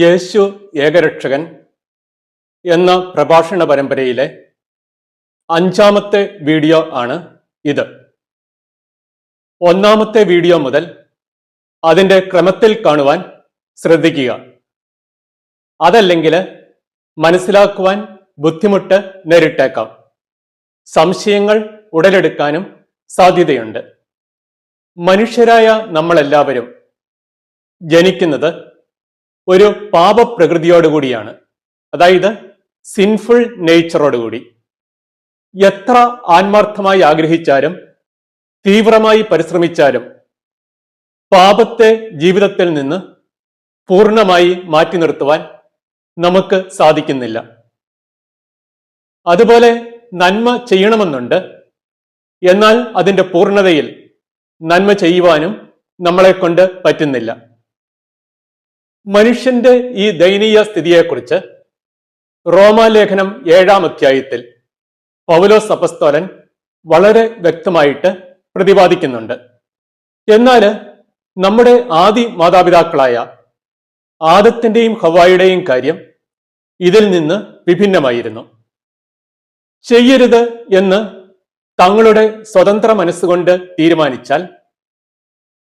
യേശു ഏകരക്ഷകൻ എന്ന പ്രഭാഷണ പരമ്പരയിലെ അഞ്ചാമത്തെ വീഡിയോ ആണ് ഇത്. ഒന്നാമത്തെ വീഡിയോ മുതൽ അതിന്റെ ക്രമത്തിൽ കാണുവാൻ ശ്രദ്ധിക്കുക. അതല്ലെങ്കിൽ മനസ്സിലാക്കുവാൻ ബുദ്ധിമുട്ട് നേരിട്ടേക്കാം. സംശയങ്ങൾ ഉടലെടുക്കാനും സാധ്യതയുണ്ട്. മനുഷ്യരായ നമ്മളെല്ലാവരും ജനിക്കുന്നത് ഒരു പാപപ്രകൃതിയോടുകൂടിയാണ് അതായത് സിൻഫുൾ നേച്ചറോടുകൂടി എത്ര ആത്മാർത്ഥമായി ആഗ്രഹിച്ചാലും തീവ്രമായി പരിശ്രമിച്ചാലും പാപത്തെ ജീവിതത്തിൽ നിന്ന് പൂർണമായി മാറ്റി നിർത്തുവാൻ നമുക്ക് സാധിക്കുന്നില്ല. അതുപോലെ നന്മ ചെയ്യണമെന്നുണ്ട്. എന്നാൽ അതിന്റെ പൂർണതയിൽ നന്മ ചെയ്യുവാനും നമ്മളെ കൊണ്ട് പറ്റുന്നില്ല. മനുഷ്യന്റെ ഈ ദയനീയ സ്ഥിതിയെക്കുറിച്ച് റോമാലേഖനം ഏഴാം അധ്യായത്തിൽ പൗലോസ് അപസ്തോലൻ വളരെ വ്യക്തമായിട്ട് പ്രതിപാദിക്കുന്നുണ്ട്. എന്നാൽ നമ്മുടെ ആദി മാതാപിതാക്കളായ ആദത്തിന്റെയും ഹവായുടെയും കാര്യം ഇതിൽ നിന്ന് വിഭിന്നമായിരുന്നു. ചെയ്യരുത് എന്ന് തങ്ങളുടെ സ്വതന്ത്ര മനസ്സുകൊണ്ട് തീരുമാനിച്ചാൽ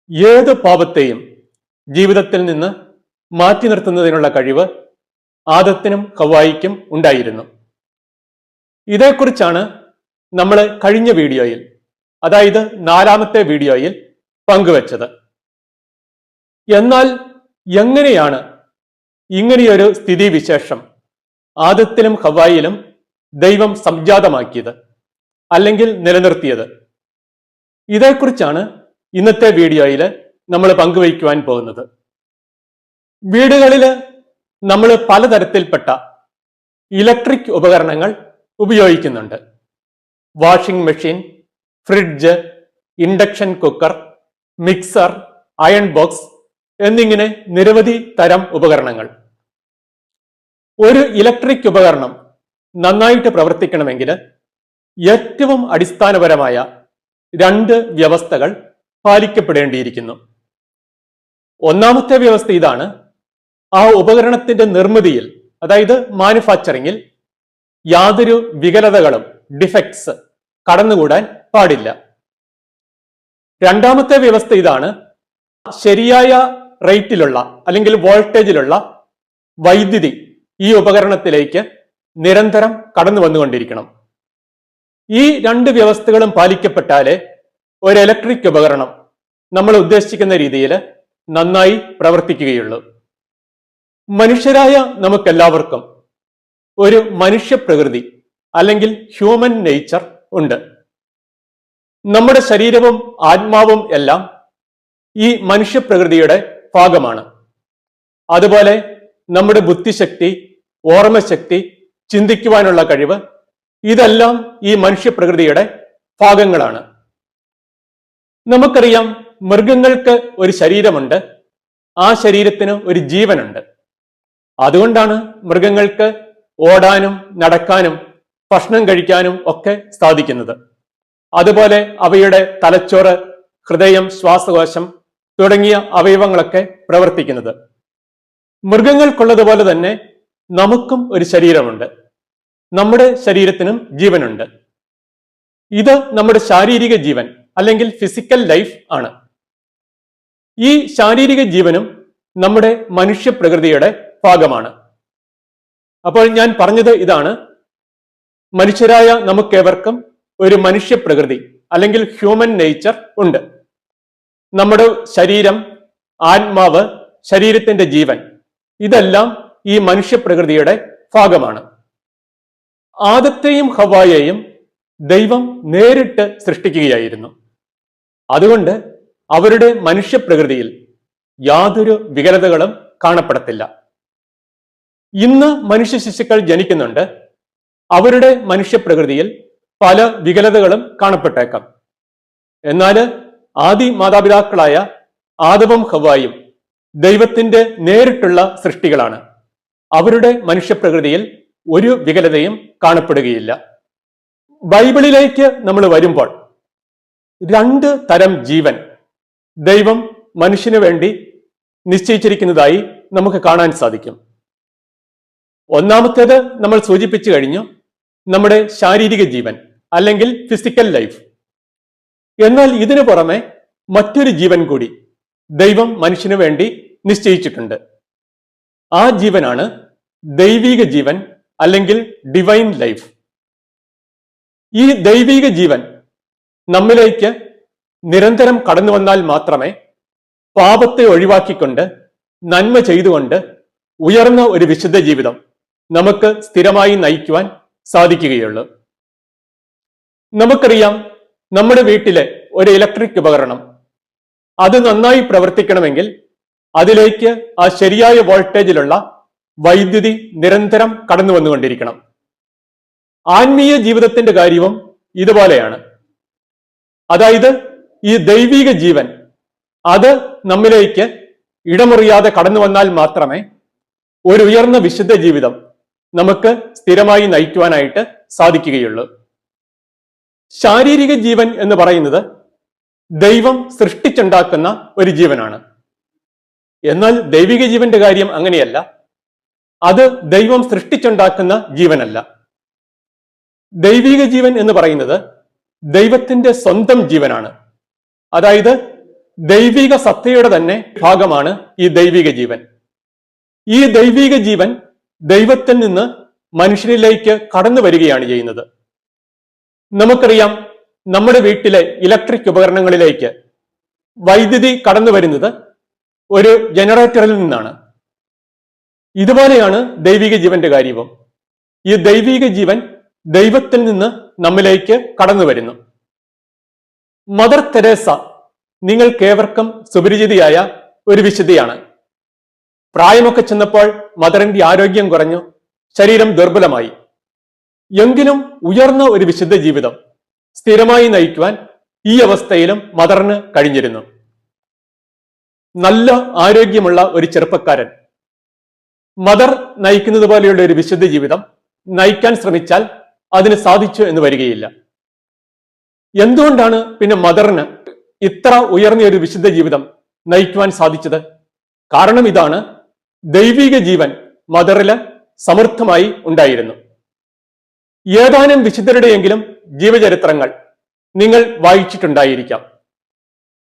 ഏത് പാപത്തെയും ജീവിതത്തിൽ നിന്ന് മാറ്റി നിർത്തുന്നതിനുള്ള കഴിവ് ആദത്തിനും ഹവായിക്കും ഉണ്ടായിരുന്നു. ഇതേക്കുറിച്ചാണ് നമ്മൾ കഴിഞ്ഞ വീഡിയോയിൽ അതായത് നാലാമത്തെ വീഡിയോയിൽ പങ്കുവച്ചത്. എന്നാൽ എങ്ങനെയാണ് ഇങ്ങനെയൊരു സ്ഥിതിവിശേഷം ആദത്തിലും ഹവായിലും ദൈവം സംജാതമാക്കിയത് അല്ലെങ്കിൽ നിലനിർത്തിയത്? ഇതേക്കുറിച്ചാണ് ഇന്നത്തെ വീഡിയോയിൽ നമ്മൾ പങ്കുവയ്ക്കുവാൻ പോകുന്നത്. വീടുകളിൽ നമ്മൾ പലതരത്തിൽപ്പെട്ട ഇലക്ട്രിക് ഉപകരണങ്ങൾ ഉപയോഗിക്കുന്നുണ്ട്. Washing machine fridge induction cooker mixer iron box എന്നിങ്ങനെ നിരവധി തരം ഉപകരണങ്ങൾ. ഒരു ഇലക്ട്രിക് ഉപകരണം നന്നായിട്ട് പ്രവർത്തിക്കണമെങ്കിൽ ഏറ്റവും അടിസ്ഥാനപരമായ രണ്ട് വ്യവസ്ഥകൾ പാലിക്കപ്പെടേണ്ടിയിരിക്കുന്നു. ഒന്നാമത്തെ വ്യവസ്ഥ ഇതാണ് ആ ഉപകരണത്തിന്റെ നിർമ്മിതിയിൽ അതായത് മാനുഫാക്ചറിങ്ങിൽ യാതൊരു വികലതകളും ഡിഫക്ട്സ് കടന്നുകൂടാൻ പാടില്ല. രണ്ടാമത്തെ വ്യവസ്ഥ ഇതാണ് ശരിയായ റേറ്റിലുള്ള അല്ലെങ്കിൽ വോൾട്ടേജിലുള്ള വൈദ്യുതി ഈ ഉപകരണത്തിലേക്ക് നിരന്തരം കടന്നു വന്നുകൊണ്ടിരിക്കണം. ഈ രണ്ട് വ്യവസ്ഥകളും പാലിക്കപ്പെട്ടാലേ ഒരു ഇലക്ട്രിക് ഉപകരണം നമ്മൾ ഉദ്ദേശിക്കുന്ന രീതിയിൽ നന്നായി പ്രവർത്തിക്കുകയുള്ളൂ. മനുഷ്യരായ നമുക്കെല്ലാവർക്കും ഒരു മനുഷ്യ പ്രകൃതി അല്ലെങ്കിൽ ഹ്യൂമൻ നേച്ചർ ഉണ്ട്. നമ്മുടെ ശരീരവും ആത്മാവും എല്ലാം ഈ മനുഷ്യപ്രകൃതിയുടെ ഭാഗമാണ്. അതുപോലെ നമ്മുടെ ബുദ്ധിശക്തി ഓർമ്മശക്തി ചിന്തിക്കുവാനുള്ള കഴിവ് ഇതെല്ലാം ഈ മനുഷ്യപ്രകൃതിയുടെ ഭാഗങ്ങളാണ്. നമുക്കറിയാം മൃഗങ്ങൾക്ക് ഒരു ശരീരമുണ്ട് ആ ശരീരത്തിന് ഒരു ജീവനുണ്ട്. അതുകൊണ്ടാണ് മൃഗങ്ങൾക്ക് ഓടാനും നടക്കാനും ഭക്ഷണം കഴിക്കാനും ഒക്കെ സാധിക്കുന്നത്. അതുപോലെ അവയുടെ തലച്ചോറ് ഹൃദയം ശ്വാസകോശം തുടങ്ങിയ അവയവങ്ങളൊക്കെ പ്രവർത്തിക്കുന്നത്. മൃഗങ്ങൾക്കുള്ളതുപോലെ തന്നെ നമുക്കും ഒരു ശരീരമുണ്ട്. നമ്മുടെ ശരീരത്തിനും ജീവനുണ്ട്. ഇത് നമ്മുടെ ശാരീരിക ജീവൻ അല്ലെങ്കിൽ ഫിസിക്കൽ ലൈഫ് ആണ്. ഈ ശാരീരിക ജീവനും നമ്മുടെ മനുഷ്യ പ്രകൃതിയുടെ ഭാഗമാണ്. അപ്പോൾ ഞാൻ പറഞ്ഞത് ഇതാണ്. മനുഷ്യരായ നമുക്കേവർക്കും ഒരു മനുഷ്യ പ്രകൃതി അല്ലെങ്കിൽ ഹ്യൂമൻ നേച്ചർ ഉണ്ട്. നമ്മുടെ ശരീരം ആത്മാവ് ശരീരത്തിന്റെ ജീവൻ ഇതെല്ലാം ഈ മനുഷ്യ പ്രകൃതിയുടെ ഭാഗമാണ്. ആദത്തെയും ഹവായെയും ദൈവം നേരിട്ട് സൃഷ്ടിക്കുകയായിരുന്നു. അതുകൊണ്ട് അവരുടെ മനുഷ്യപ്രകൃതിയിൽ യാതൊരു വികലതകളും കാണപ്പെടത്തില്ല. ഇന്ന് മനുഷ്യ ശിശുക്കൾ ജനിക്കുന്നുണ്ട്. അവരുടെ മനുഷ്യപ്രകൃതിയിൽ പല വികലതകളും കാണപ്പെട്ടേക്കാം. എന്നാൽ ആദി മാതാപിതാക്കളായ ആദവും ഹവായും ദൈവത്തിന്റെ നേരിട്ടുള്ള സൃഷ്ടികളാണ്. അവരുടെ മനുഷ്യപ്രകൃതിയിൽ ഒരു വികലതയും കാണപ്പെടുകയില്ല. ബൈബിളിലേക്ക് നമ്മൾ വരുമ്പോൾ രണ്ട് തരം ജീവൻ ദൈവം മനുഷ്യന് വേണ്ടി നിശ്ചയിച്ചിരിക്കുന്നതായി നമുക്ക് കാണാൻ സാധിക്കും. ഒന്നാമത്തേത് നമ്മൾ സൂചിപ്പിച്ചു കഴിഞ്ഞു നമ്മുടെ ശാരീരിക ജീവൻ അല്ലെങ്കിൽ ഫിസിക്കൽ ലൈഫ് എന്നാൽ ഇതിനു പുറമെ മറ്റൊരു ജീവൻ കൂടി ദൈവം മനുഷ്യനു വേണ്ടി നിശ്ചയിച്ചിട്ടുണ്ട്. ആ ജീവനാണ് ദൈവിക ജീവൻ അല്ലെങ്കിൽ ഡിവൈൻ ലൈഫ് ഈ ദൈവിക ജീവൻ നമ്മിലേക്ക് നിരന്തരം കടന്നു വന്നാൽ മാത്രമേ പാപത്തെ ഒഴിവാക്കിക്കൊണ്ട് നന്മ ചെയ്തുകൊണ്ട് ഉയർന്ന ഒരു വിശുദ്ധ ജീവിതം നമുക്ക് സ്ഥിരമായി നയിക്കുവാൻ സാധിക്കുകയുള്ളൂ. നമുക്കറിയാം നമ്മുടെ വീട്ടിലെ ഒരു ഇലക്ട്രിക് ഉപകരണം അത് നന്നായി പ്രവർത്തിക്കണമെങ്കിൽ അതിലേക്ക് ആ ശരിയായ വോൾട്ടേജിലുള്ള വൈദ്യുതി നിരന്തരം കടന്നു വന്നുകൊണ്ടിരിക്കണം. ആത്മീയ ജീവിതത്തിന്റെ കാര്യവും ഇതുപോലെയാണ്. അതായത് ഈ ദൈവിക ജീവൻ അത് നമ്മിലേക്ക് ഇടമുറിയാതെ കടന്നു വന്നാൽ മാത്രമേ ഒരു ഉയർന്ന വിശുദ്ധ ജീവിതം നമുക്ക് സ്ഥിരമായി നയിക്കുവാനായിട്ട് സാധിക്കുകയുള്ളൂ. ശാരീരിക ജീവൻ എന്ന് പറയുന്നത് ദൈവം സൃഷ്ടിച്ചുണ്ടാക്കുന്ന ഒരു ജീവനാണ്. എന്നാൽ ദൈവിക ജീവന്റെ കാര്യം അങ്ങനെയല്ല. അത് ദൈവം സൃഷ്ടിച്ചുണ്ടാക്കുന്ന ജീവനല്ല. ദൈവിക ജീവൻ എന്ന് പറയുന്നത് ദൈവത്തിന്റെ സ്വന്തം ജീവനാണ്. അതായത് ദൈവിക സത്തയുടെ തന്നെ ഭാഗമാണ് ഈ ദൈവിക ജീവൻ. ഈ ദൈവിക ജീവൻ ദൈവത്തിൽ നിന്ന് മനുഷ്യനിലേക്ക് കടന്നു വരികയാണ് ചെയ്യുന്നത്. നമുക്കറിയാം നമ്മുടെ വീട്ടിലെ ഇലക്ട്രിക് ഉപകരണങ്ങളിലേക്ക് വൈദ്യുതി കടന്നു വരുന്നത് ഒരു ജനറേറ്ററിൽ നിന്നാണ്. ഇതുപോലെയാണ് ദൈവിക ജീവന്റെ കാര്യവും. ഈ ദൈവിക ജീവൻ ദൈവത്തിൽ നിന്ന് നമ്മിലേക്ക് കടന്നു വരുന്നു. മദർ തെരേസ നിങ്ങൾക്കേവർക്കും സുപരിചിതയായ ഒരു വിശുദ്ധിയാണ്. പ്രായമൊക്കെ ചെന്നപ്പോൾ മദറിന്റെ ആരോഗ്യം കുറഞ്ഞു. ശരീരം ദുർബലമായി. എങ്കിലും ഉയർന്ന ഒരു വിശുദ്ധ ജീവിതം സ്ഥിരമായി നയിക്കുവാൻ ഈ അവസ്ഥയിലും മദറിന് കഴിഞ്ഞിരുന്നു. നല്ല ആരോഗ്യമുള്ള ഒരു ചെറുപ്പക്കാരൻ. മദർ നയിക്കുന്നത് പോലെയുള്ള ഒരു വിശുദ്ധ ജീവിതം നയിക്കാൻ ശ്രമിച്ചാൽ അതിന് സാധിച്ചു എന്ന് വരികയില്ല. എന്തുകൊണ്ടാണ് പിന്നെ മദറിന് ഇത്ര ഉയർന്ന ഒരു വിശുദ്ധ ജീവിതം നയിക്കുവാൻ സാധിച്ചത്? കാരണം ഇതാണ് ദൈവിക ജീവൻ മദറിൽ സമൃദ്ധമായി ഉണ്ടായിരുന്നു. ഏതാനും വിശുദ്ധരുടെയെങ്കിലും ജീവചരിത്രങ്ങൾ നിങ്ങൾ വായിച്ചിട്ടുണ്ടായിരിക്കാം.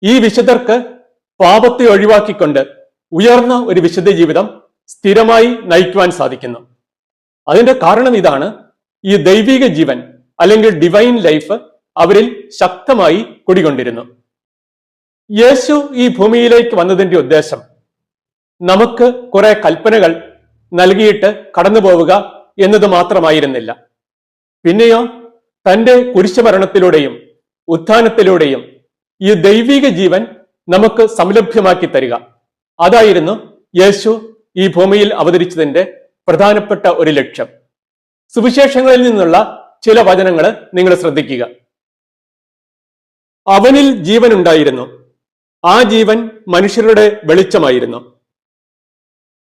ഈ വിശുദ്ധർക്ക് പാപത്തെ ഒഴിവാക്കിക്കൊണ്ട് ഉയർന്ന ഒരു വിശുദ്ധ ജീവിതം സ്ഥിരമായി നയിക്കുവാൻ സാധിക്കുന്നു. അതിന്റെ കാരണം ഇതാണ് ഈ ദൈവിക ജീവൻ അല്ലെങ്കിൽ ഡിവൈൻ ലൈഫ് അവരിൽ ശക്തമായി കുടികൊണ്ടിരുന്നു. യേശു ഈ ഭൂമിയിലേക്ക് വന്നതിന്റെ ഉദ്ദേശം നമുക്ക് കുറെ കൽപ്പനകൾ നൽകിയിട്ട് കടന്നു പോവുക എന്നത് മാത്രമായിരുന്നില്ല. പിന്നെയോ തന്റെ കുരിശുമരണത്തിലൂടെയും ഉത്ഥാനത്തിലൂടെയും ഈ ദൈവിക ജീവൻ നമുക്ക് സംലഭ്യമാക്കി തരിക. അതായിരുന്നു യേശു ഈ ഭൂമിയിൽ അവതരിച്ചതിന്റെ പ്രധാനപ്പെട്ട ഒരു ലക്ഷ്യം. സുവിശേഷങ്ങളിൽ നിന്നുള്ള ചില വചനങ്ങൾ നിങ്ങൾ ശ്രദ്ധിക്കുക. അവനിൽ ജീവനുണ്ടായിരുന്നു. ആ ജീവൻ മനുഷ്യരുടെ വെളിച്ചമായിരുന്നു.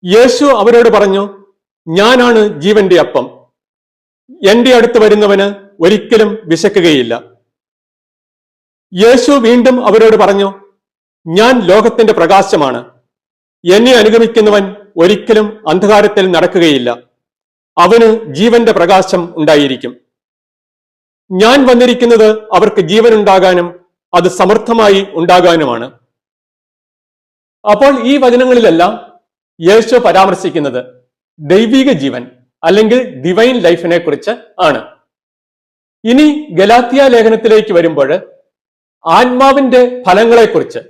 യേശു അവരോട് പറഞ്ഞു ഞാനാണ് ജീവന്റെ അപ്പം. എന്റെ അടുത്ത് വരുന്നവന് ഒരിക്കലും വിശക്കുകയില്ല. യേശു വീണ്ടും അവരോട് പറഞ്ഞു ഞാൻ ലോകത്തിന്റെ പ്രകാശമാണ്. എന്നെ അനുഗമിക്കുന്നവൻ ഒരിക്കലും അന്ധകാരത്തിൽ നടക്കുകയില്ല. അവന് ജീവന്റെ പ്രകാശം ഉണ്ടായിരിക്കും. ഞാൻ വന്നിരിക്കുന്നത് അവർക്ക് ജീവൻ ഉണ്ടാകാനും അത് സമർത്ഥമായി ഉണ്ടാകാനുമാണ്. അപ്പോൾ ഈ വചനങ്ങളിലെല്ലാം യേശു പരാമർശിക്കുന്നത് ദൈവിക ജീവൻ അല്ലെങ്കിൽ ഡിവൈൻ ലൈഫിനെ കുറിച്ച് ആണ്. ഇനി ഗലാത്തിയ ലേഖനത്തിലേക്ക് വരുമ്പോൾ ആത്മാവിന്റെ ഫലങ്ങളെക്കുറിച്ച്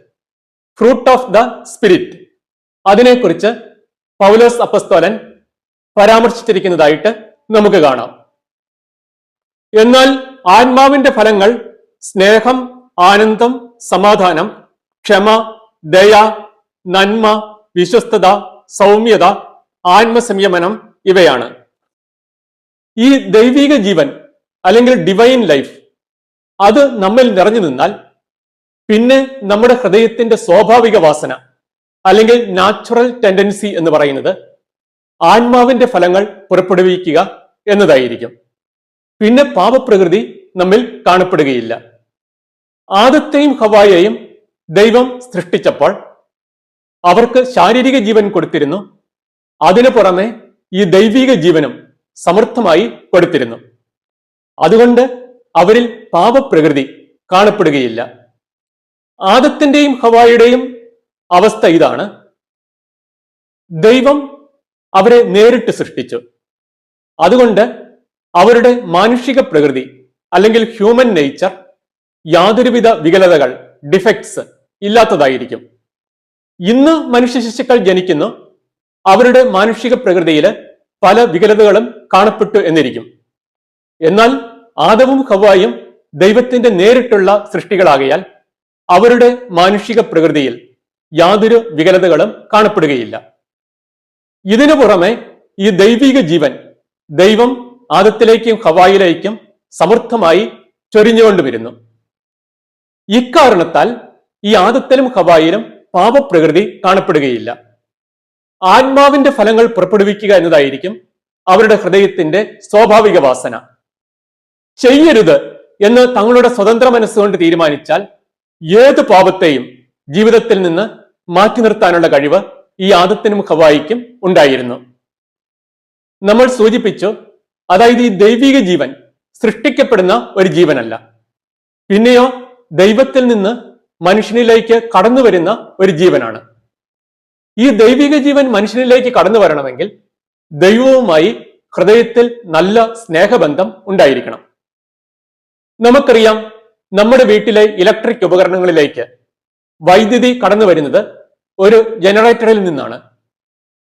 ഫ്രൂട്ട് ഓഫ് ദ സ്പിരിറ്റ് അതിനെക്കുറിച്ച് പൗലോസ് അപ്പസ്തോലൻ പരാമർശിച്ചിരിക്കുന്നതായിട്ട് നമുക്ക് കാണാം. എന്നാൽ ആത്മാവിന്റെ ഫലങ്ങൾ സ്നേഹം ആനന്ദം സമാധാനം ക്ഷമ ദയ നന്മ വിശ്വസ്തത സൗമ്യത ആത്മസംയമനം ഇവയാണ്. ഈ ദൈവിക ജീവൻ അല്ലെങ്കിൽ ഡിവൈൻ ലൈഫ് അത് നമ്മിൽ നിറഞ്ഞു നിന്നാൽ പിന്നെ നമ്മുടെ ഹൃദയത്തിന്റെ സ്വാഭാവിക വാസന അല്ലെങ്കിൽ നാച്ചുറൽ ടെൻഡൻസി എന്ന് പറയുന്നത് ആത്മാവിന്റെ ഫലങ്ങൾ പുറപ്പെടുവിക്കുക എന്നതായിരിക്കും. പിന്നെ പാപപ്രകൃതി നമ്മിൽ കാണപ്പെടുകയില്ല. ആദത്തെയും ഹവായെയും ദൈവം സൃഷ്ടിച്ചപ്പോൾ അവർക്ക് ശാരീരിക ജീവൻ കൊടുത്തിരുന്നു. അതിനു പുറമെ ഈ ദൈവിക ജീവനും സമർത്ഥമായി കൊടുത്തിരുന്നു. അതുകൊണ്ട് അവരിൽ പാപപ്രകൃതി കാണപ്പെടുകയില്ല. ആദത്തിന്റെയും ഹവായുടെയും അവസ്ഥ ഇതാണ്. ദൈവം അവരെ നേരിട്ട് സൃഷ്ടിച്ചു. അതുകൊണ്ട് അവരുടെ മാനുഷിക പ്രകൃതി അല്ലെങ്കിൽ ഹ്യൂമൻ നേച്ചർ യാതൊരുവിധ വികലതകൾ ഡിഫക്ട്സ് ഇല്ലാത്തതായിരിക്കും. ഇന്ന് മനുഷ്യ ശിശുക്കൾ ജനിക്കുന്നു. അവരുടെ മാനുഷിക പ്രകൃതിയിൽ പല വികലതകളും കാണപ്പെട്ടു എന്നിരിക്കും. എന്നാൽ ആദവും ഹവായും ദൈവത്തിന്റെ നേരിട്ടുള്ള സൃഷ്ടികളാകയാൽ അവരുടെ മാനുഷിക പ്രകൃതിയിൽ യാതൊരു വികലതകളും കാണപ്പെടുകയില്ല. ഇതിനു പുറമെ ഈ ദൈവിക ജീവൻ ദൈവം ആദത്തിലേക്കും ഹവായിലേക്കും സമർത്ഥമായി ചൊരിഞ്ഞുകൊണ്ടുവരുന്നു. ഇക്കാരണത്താൽ ഈ ആദത്തിലും ഹവായിലും പാപപ്രകൃതി കാണപ്പെടുകയില്ല. ആത്മാവിന്റെ ഫലങ്ങൾ പുറപ്പെടുവിക്കുക എന്നതായിരിക്കും അവരുടെ ഹൃദയത്തിന്റെ സ്വാഭാവിക വാസന. ചെയ്യരുത് എന്ന് തങ്ങളുടെ സ്വതന്ത്ര മനസ്സുകൊണ്ട് തീരുമാനിച്ചാൽ ഏത് പാപത്തെയും ജീവിതത്തിൽ നിന്ന് മാറ്റി നിർത്താനുള്ള കഴിവ് ഈ ആദത്തിനും ഹവായിക്കും ഉണ്ടായിരുന്നു. നമ്മൾ സൂചിപ്പിച്ചു അതായത് ഈ ദൈവിക ജീവൻ സൃഷ്ടിക്കപ്പെടുന്ന ഒരു ജീവനല്ല. പിന്നെയോ ദൈവത്തിൽ നിന്ന് മനുഷ്യനിലേക്ക് കടന്നു വരുന്ന ഒരു ജീവനാണ്. ഈ ദൈവിക ജീവൻ മനുഷ്യനിലേക്ക് കടന്നു വരണമെങ്കിൽ ദൈവവുമായി ഹൃദയത്തിൽ നല്ല സ്നേഹബന്ധം ഉണ്ടായിരിക്കണം. നമുക്കറിയാം നമ്മുടെ വീട്ടിലെ ഇലക്ട്രിക് ഉപകരണങ്ങളിലേക്ക് വൈദ്യുതി കടന്നു വരുന്നത് ഒരു ജനറേറ്ററിൽ നിന്നാണ്.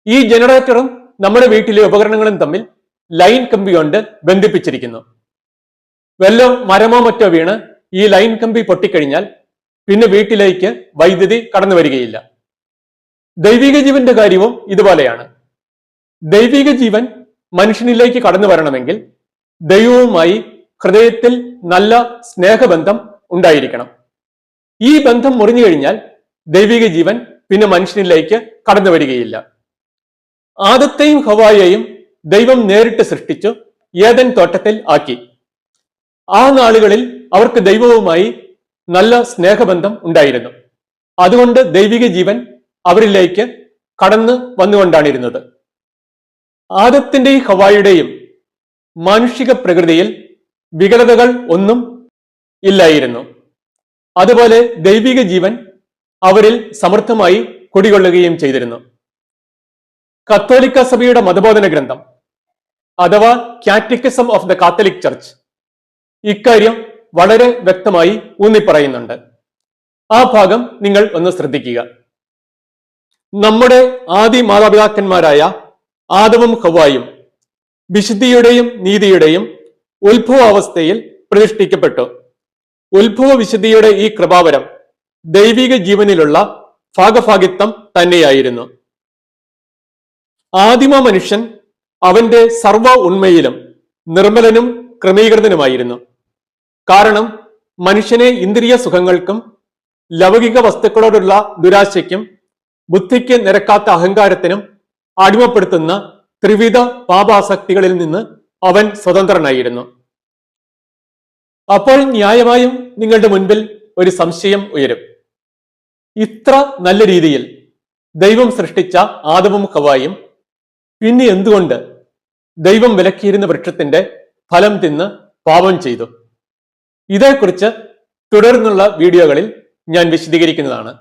ഈ ജനറേറ്ററും നമ്മുടെ വീട്ടിലെ ഉപകരണങ്ങളും തമ്മിൽ ലൈൻ കമ്പി കൊണ്ട് ബന്ധിപ്പിച്ചിരിക്കുന്നു. വല്ല മരമോ മറ്റോ വീണ് ഈ ലൈൻ കമ്പി പൊട്ടിക്കഴിഞ്ഞാൽ പിന്നെ വീട്ടിലേക്ക് വൈദ്യുതി കടന്നു വരികയില്ല. ദൈവിക ജീവന്റെ കാര്യവും ഇതുപോലെയാണ്. ദൈവിക ജീവൻ മനുഷ്യനിലേക്ക് കടന്നു വരണമെങ്കിൽ ദൈവവുമായി ഹൃദയത്തിൽ നല്ല സ്നേഹബന്ധം ഉണ്ടായിരിക്കണം. ഈ ബന്ധം മുറിഞ്ഞു കഴിഞ്ഞാൽ ദൈവിക ജീവൻ പിന്നെ മനുഷ്യനിലേക്ക് കടന്നു വരികയില്ല. ആദത്തെയും ഹവായെയും ദൈവം നേരിട്ട് സൃഷ്ടിച്ചു ഏതൻ തോട്ടത്തിൽ ആക്കി. ആ നാളുകളിൽ അവർക്ക് ദൈവവുമായി നല്ല സ്നേഹബന്ധം ഉണ്ടായിരുന്നു. അതുകൊണ്ട് ദൈവിക ജീവൻ അവരിലേക്ക് കടന്ന് വന്നുകൊണ്ടാണിരുന്നത് ആദത്തിന്റെയും ഹവായുടെയും മാനുഷിക പ്രകൃതിയിൽ വികലതകൾ ഒന്നും ഇല്ലായിരുന്നു. അതുപോലെ ദൈവിക ജീവൻ അവരിൽ സമർത്ഥമായി കുടികൊള്ളുകയും ചെയ്തിരുന്നു. കത്തോലിക്ക സഭയുടെ മതബോധന ഗ്രന്ഥം അഥവാ catechism of the Catholic church ഇക്കാര്യം വളരെ വ്യക്തമായി ഊന്നിപ്പറയുന്നുണ്ട്. ആ ഭാഗം നിങ്ങൾ ഒന്ന് ശ്രദ്ധിക്കുക. നമ്മുടെ ആദി മാതാപിതാക്കന്മാരായ ആദവും ഹവായും വിശുദ്ധിയുടെയും നീതിയുടെയും ഉത്ഭവാവസ്ഥയിൽ പ്രതിഷ്ഠിക്കപ്പെട്ടു. ഉത്ഭവ വിശുദ്ധിയുടെ ഈ കൃപാവരം ദൈവിക ജീവനിലുള്ള ഭാഗഭാഗിത്വം തന്നെയായിരുന്നു. ആദിമ മനുഷ്യൻ അവന്റെ സർവ ഉണ്മയിലും നിർമ്മലനും ക്രമീകൃതനുമായിരുന്നു. കാരണം മനുഷ്യനെ ഇന്ദ്രിയ സുഖങ്ങൾക്കും ലൗകിക വസ്തുക്കളോടുള്ള ദുരാശയ്ക്കും ബുദ്ധിക്ക് നിരക്കാത്ത അഹങ്കാരത്തിനും അടിമപ്പെടുത്തുന്ന ത്രിവിധ പാപാസക്തികളിൽ നിന്ന് അവൻ സ്വതന്ത്രനായിരുന്നു. അപ്പോൾ ന്യായമായും നിങ്ങളുടെ മുൻപിൽ ഒരു സംശയം ഉയരും. ഇത്ര നല്ല രീതിയിൽ ദൈവം സൃഷ്ടിച്ച ആദവും ഹവായും പിന്നെ എന്തുകൊണ്ട് ദൈവം വിലക്കിയിരുന്ന വൃക്ഷത്തിന്റെ ഫലം തിന്ന് പാപം ചെയ്തു? ഇതേക്കുറിച്ച് തുടർന്നുള്ള വീഡിയോകളിൽ ഞാൻ വിശദീകരിക്കുന്നതാണ്.